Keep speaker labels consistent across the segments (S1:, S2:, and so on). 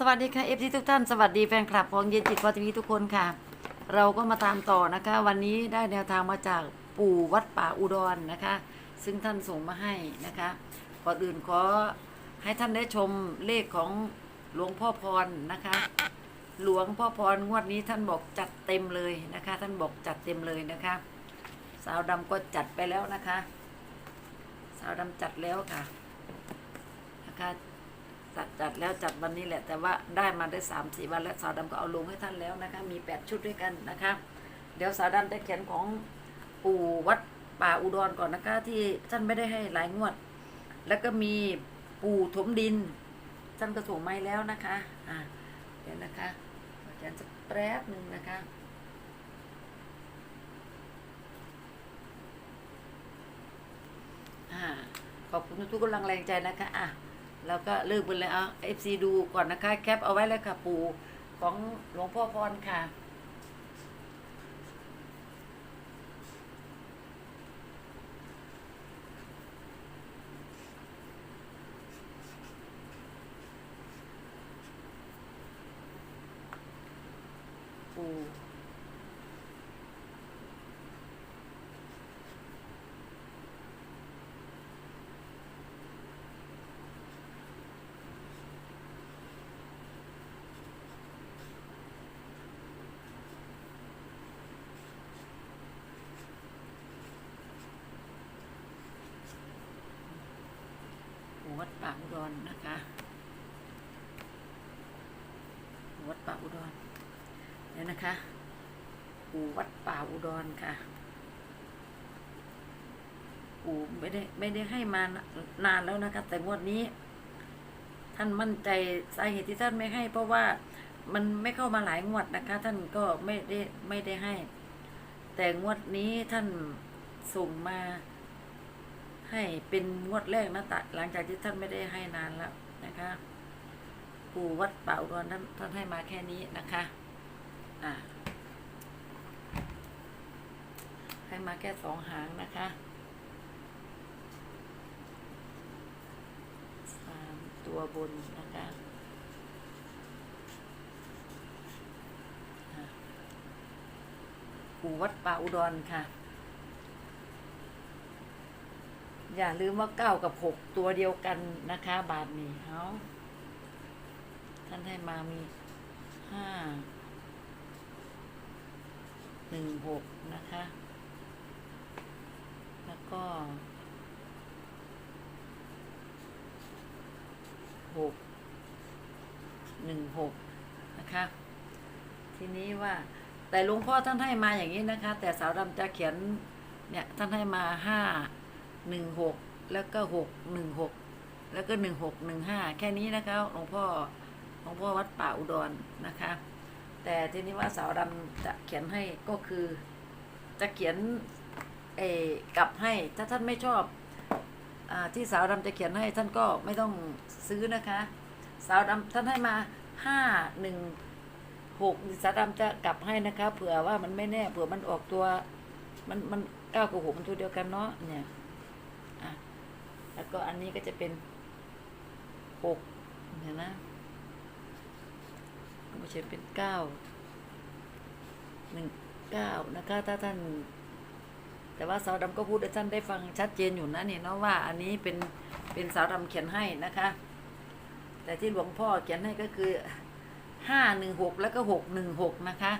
S1: สวัสดีค่ะเอฟซีทุกท่านสวัสดีแฟนคลับของเย็นจิตพอทีวีทุกคนค่ะ เราก็มาตามต่อนะคะ วันนี้ได้แนวทางมาจากปู่วัดป่าอุดรนะคะ ซึ่งท่านส่งมาให้นะคะก่อนอื่นขอให้ท่านได้ชมเลขของหลวงพ่อพรนะคะ หลวงพ่อพรงวดนี้ท่านบอกจัดเต็มเลยนะคะ ท่านบอกจัดเต็มเลยนะคะ สาวดำก็จัดไปแล้วนะคะ สาวดำจัดแล้วค่ะนะคะ จัดจัดแล้วจัดวันนี้แหละ แต่ว่าได้มาได้สามสี่วันแล้วสาวดำก็เอาลงให้ท่านแล้วนะคะมีแปดชุดด้วยกันนะคะเดี๋ยวสาวดำจะเขียนของปู่วัดป่าอุดรก่อนนะคะ ที่ท่านไม่ได้ให้หลายงวด แล้วก็มีปู่ถมดินท่านก็ส่งไม้แล้วนะคะอ่าเดี๋ยวนะคะเขียนสักแป๊บหนึ่งนะคะขอบคุณทุกกำลังแรงใจนะคะอะ แล้วก็เลิกไปเลยเอาเอฟซีดูก่อนนะคะ แคปเอาไว้เลยค่ะปู่ของหลวงพ่อพรค่ะ ปู่ปู่วั ดป่าอุดรนะคะ วัดป่าอุดรเดี๋ยวนะคะปู่วัดป่าอุดรค่ะปู่ไม่ได้ไม่ได้ให้มานานแล้วนะคะ แต่งวดนี้ ท่านมั่นใจสาเหตุที่ท่านไม่ให้ เพราะว่ามันไม่เข้ามาหลายงวดนะคะ ท่านก็ไม่ได้ไม่ได้ให้ แต่งวดนี้ท่านส่งมา ให้เป็นงวดแรกนะตะหลังจากที่ท่านไม่ได้ให้นานแล้วนะคะปู่วัดป่าอุดรท่านท่านให้มาแค่นี้นะคะอ่าให้มาแค่สองหางนะคะสามตัวบนนะคะอะปู่วัดป่าอุดรค่ะ อย่าลืมว่าเก้ากับหกตัวเดียวกันนะคะ บาทนี้เขาท่านให้มามีห้าหนึ่งหกนะคะ แล้วก็หกหนึ่งหกนะคะ ทีนี้ว่าแต่หลวงพ่อท่านให้มาอย่างนี้นะคะ แต่สาวดำจะเขียนเนี่ยท่านให้มาห้า หนึ่งหกแล้วก็หกหนึ่งหกแล้วก็หนึ่งหกหนึ่งห้าแค่นี้นะคะหลวงพ่อหลวงพ่อวัดป่าอุดรนะคะ แต่ทีนี้ว่าสาวดำจะเขียนให้ก็คือ จะเขียนเอกลับให้ถ้าท่านไม่ชอบอาที่สาวดำจะเขียนให้ท่านก็ไม่ต้องซื้อนะคะ สาวดำท่านให้มาห้าหนึ่งหกสาวดำจะกลับให้นะคะเผื่อว่ามันไม่แน่เผื่อมันออกตัว มันมันเก้ากับหกมันตัวเดียวกันเนาะเนี่ย แล้วก็อันนี้ก็จะเป็นหกเห็นนะไม่ใช่เป็นเก้าหนึ่งเก้านะคะถ้าท่าน แต่ว่าสาวดำก็พูดให้ท่านได้ฟังชัดเจนอยู่นะเนี่ยเนาะว่าอันนี้เป็นเป็นสาวดำเขียนให้นะคะ แต่ที่หลวงพ่อเขียนให้ก็คือห้าหนึ่งหกแล้วก็หกหนึ่งหกนะคะ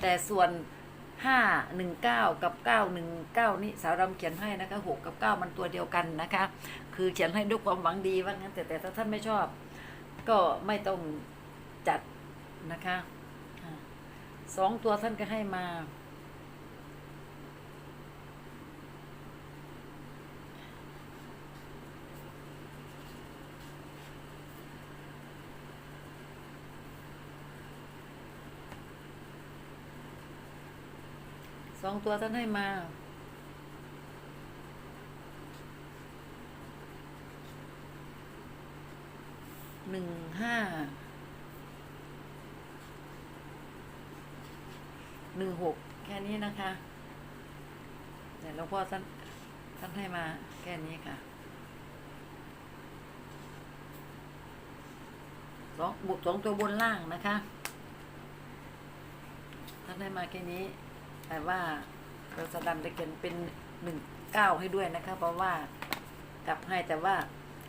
S1: แต่ส่วนห้าหนึ่งเก้ากับเก้าหนึ่งเก้านี่สาวดำเขียนให้นะคะหกกับเก้ามันตัวเดียวกันนะคะ คือเขียนให้ด้วยความหวังดีว่างั้นแต่แต่ถ้าท่านไม่ชอบ ก็ไม่ต้องจัดนะคะสองตัวท่านก็ให้มาสองตัวท่านให้มา หนึ่งห้าหนึ่งหกแค่นี้นะคะเดี๋ยวหลวงพ่อท่านท่านให้มาแค่นี้ค่ะสองบวกสองตัวบนล่างนะคะ ท่านได้มาแค่นี้ แต่ว่าเราสะดำจะเขียนเป็นหนึ่งเก้าให้ด้วยนะคะ เพราะว่ากลับให้แต่ว่า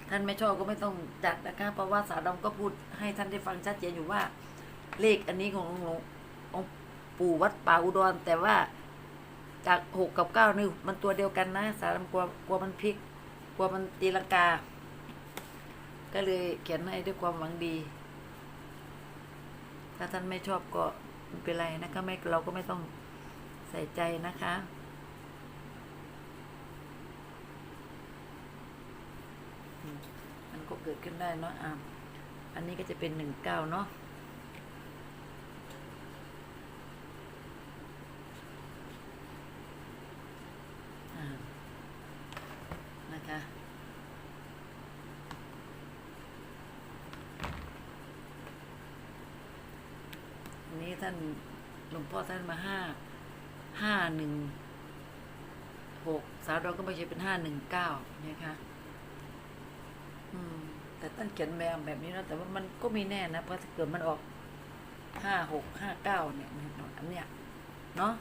S1: ท่านไม่ชอบก็ไม่ต้องจัดนะคะเพราะว่าสาวดำก็พูดให้ท่านได้ฟังชัดเจนอยู่ว่า เลขอันนี้ของหลวงองค์ปู่วัดป่าอุดร แต่ว่าจากหกกับเก้านี่มันตัวเดียวกันนะ สาวดำกลัวกลัวมันพลิก กลัวมันตีลังกา ก็เลยเขียนให้ด้วยความหวังดี ถ้าท่านไม่ชอบก็ไม่เป็นไรนะคะไม่เราก็ไม่ต้องใส่ใจนะคะอื มันก็เกิดขึ้นได้เนาะอะอันนี้ก็จะเป็นหนึ่งเก้าเนาะนะคะอันนี้ท่านหลวงพ่อท่านมาห้าห้าหนึ่งหกสาวเราก็ไม่ใช่เป็นห้าหนึ่งเก้านี่ยค่ะ แต่ท่านเขียนแบบแบบนี้นะแต่ว่ามันก็มีแน่นะเพราะถ้าเกิดมันออกห้าหกห้าเก้าเนี่ยอันเนี้ยเนาะ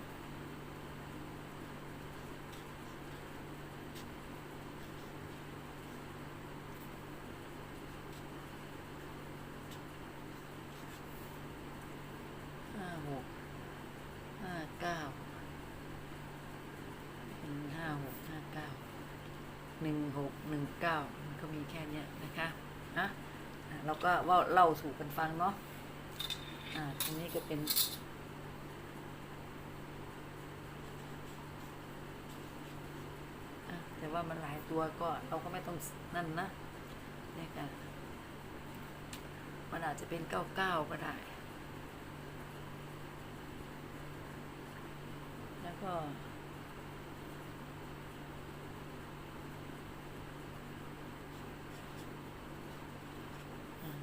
S1: ห้าหกห้าเก้าหนึ่งห้าหกห้าเก้าหนึ่งหกหนึ่งเก้ามันก็มีแค่เนี้ย อะเราก็ว่าเล่าสู่กันฟังเนาะอ่าตรงนี้ก็เป็นอะแต่ว่ามันหลายตัวก็เราก็ไม่ต้องนั่นนะเนี่ยค่ะมันอาจจะเป็นเก้าเก้าก็ได้ แล้วก็ อืม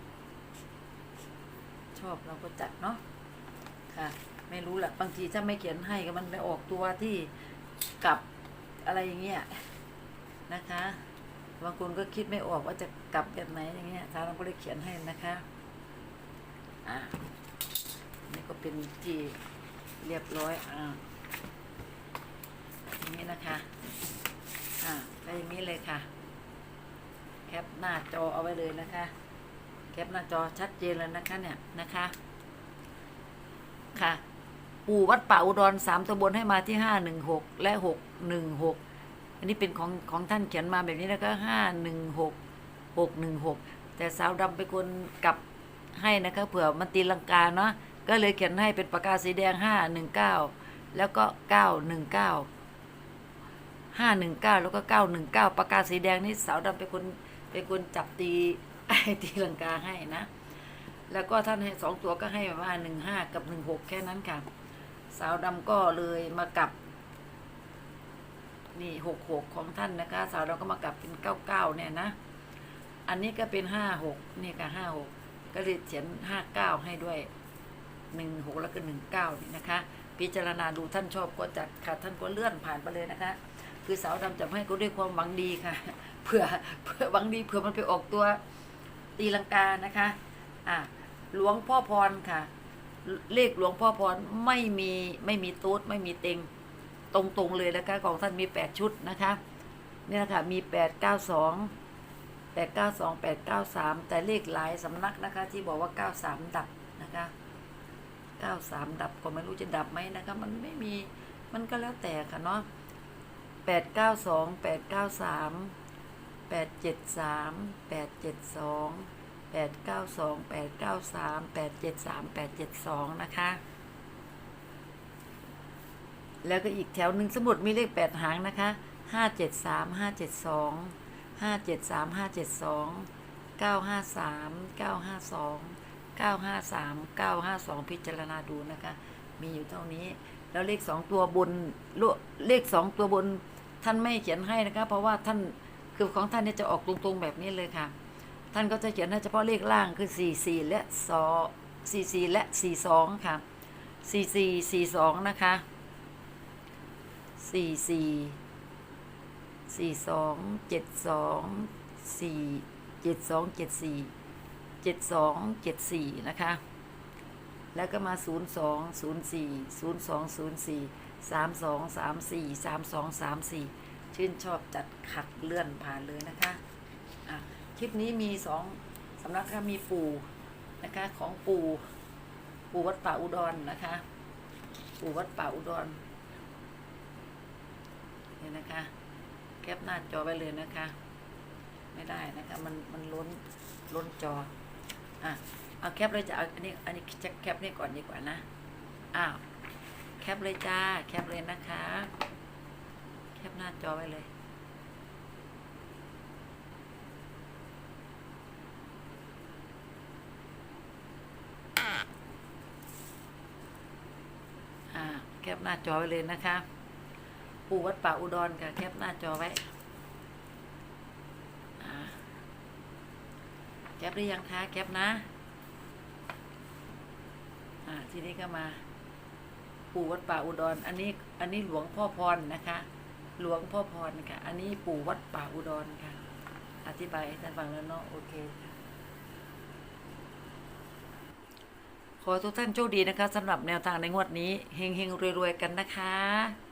S1: ชอบเราก็จัดเนาะค่ะ ไม่รู้แหละบางทีถ้าไม่เขียนให้ก็มันไปออกตัวที่กลับอะไรอย่างเงี้ยนะคะบางคนก็คิดไม่ออกว่าจะกลับแบบไหนอย่างเงี้ยทางเราก็เลยเขียนให้นะคะอะนี่ก็เป็นที่เรียบร้อยอ่าอย่างนี้นะคะอ่าก็อย่างนี้เลยค่ะ แคปหน้าจอเอาไว้เลยนะคะ แคปหน้าจอชัดเจนแล้วนะคะเนี่ยนะคะ ค่ะ ปู่วัดป่าอุดรสามตำบลให้มาที่ห้าหนึ่งหกและหกหนึ่งหกอันนี้เป็นของของท่านเขียนมาแบบนี้แล้วก็ห้าหนึ่งหกหกหนึ่งหกแต่สาวดำเป็นคนกลับให้นะคะเผื่อมันตีลังกาเนาะก็เลยเขียนให้เป็นปากกาสีแดงห้าหนึ่งเก้าแล้วก็เก้าหนึ่งเก้าห้าหนึ่งเก้าแล้วก็เก้าหนึ่งเก้าปากกาสีแดงนี่สาวดำเป็นคนเป็นคนจับตี ตีลังกาให้นะ แล้วก็ท่านให้สองตัวก็ให้มาหนึ่งห้ากับหนึ่งหกแค่นั้นค่ะ สาวดำก็เลยมากับนี่หกหกของท่านนะคะ สาวดำก็มากับเป็นเก้าเก้าเนี่ยนะ อันนี้ก็เป็นห้าหกนี่ค่ะห้าหกก็เลยเขียนห้าเก้าให้ด้วยหนึ่งหกแล้วก็หนึ่งเก้านี่นะคะ พิจารณาดูท่านชอบก็จัดค่ะ ท่านก็เลื่อนผ่านไปเลยนะคะ คือสาวดำจะให้ก็ด้วยความหวังดีค่ะ เผื่อเผื่อหวังดีเผื่อมันไปออกตัว ตีลังกานะคะอะหลวงพ่อพรค่ะ เลขหลวงพ่อพรไม่มีไม่มีตูดไม่มีเต็งตรงๆเลยนะคะของท่านมีแปดชุดนะคะเนี่ยนะคะมีแปดเก้าสองแปดเก้าสองแปดเก้าสามแต่เลขหลายสำนักนะคะ ที่บอกว่าเก้าสามดับนะคะเก้าสามดับก็ไม่รู้จะดับไหมนะคะ มันไม่มีมันก็แล้วแต่ค่ะเนาะแปดเก้าสอง แปดเจ็ดสามแปดเจ็ดสองแปดเก้าสองแปดเก้าสามแปดเจ็ดสามแปดเจ็ดสองนะคะ แล้วก็อีกแถวหนึ่งสมุดมีเลขแปดหางนะคะห้าเจ็ดสามห้าเจ็ดสองห้าเจ็ดสามห้าเจ็ดสองเก้าห้าสามเก้าห้าสองเก้าห้าสามเก้าห้าสองพิจารณาดูนะคะ มีอยู่เท่านี้ แล้วเลขสองตัวบนเลขสองตัวบนท่านไม่เขียนให้นะคะ เพราะว่าท่าน คือของท่านเนี่ยจะออกตรงๆแบบนี้เลยค่ะ ท่านก็จะเขียนเฉพาะเลขล่างคือ 4 4 และ2 4 4 และ 4 2 ค่ะ 4 4 4 2 นะคะ 4 4 4 2 7 2 4 7 2 7 4 7 2 7 4 นะคะ แล้วก็มา 0 2 0 4 0 2 0 4 3 2 3 4 3 2 3 4 ชื่นชอบจัดขัดเลื่อนผ่านเลยนะคะะคลิปนี้มีสองสำนักค่ะมีปู่นะคะของปู่ปู่วัดป่าอุดรนะคะ ปู่วัดป่าอุดรเนี่ยนะคะแคปหน้าจอไว้เลยนะคะ ไม่ได้นะคะมันมันล้นล้นจออะเอาแคปเลยจะเอาอันนี้อันนี้จะแคปนี่ก่อนดีกว่านะอ้าวแคปเลยจ้าแคปเลยนะคะ แคปหน้าจอไว้เลย อ่า แคปหน้าจอไว้เลยนะคะปู่วัดป่าอุดรค่ะแคปหน้าจอไว้อ่าแคปได้ยังคะแคปนะ อ่า ทีนี้ก็มา ปู่วัดป่าอุดร อันนี้ อันนี้หลวงพ่อพรนะคะ หลวงพ่อพรค่ะ อันนี้ปู่วัดป่าอุดรค่ะ อธิบายให้ท่านฟังแล้วเนาะโอเคค่ะขอทุกท่านโชคดีนะคะสำหรับแนวทางในงวดนี้เฮงๆรวยๆกันนะคะ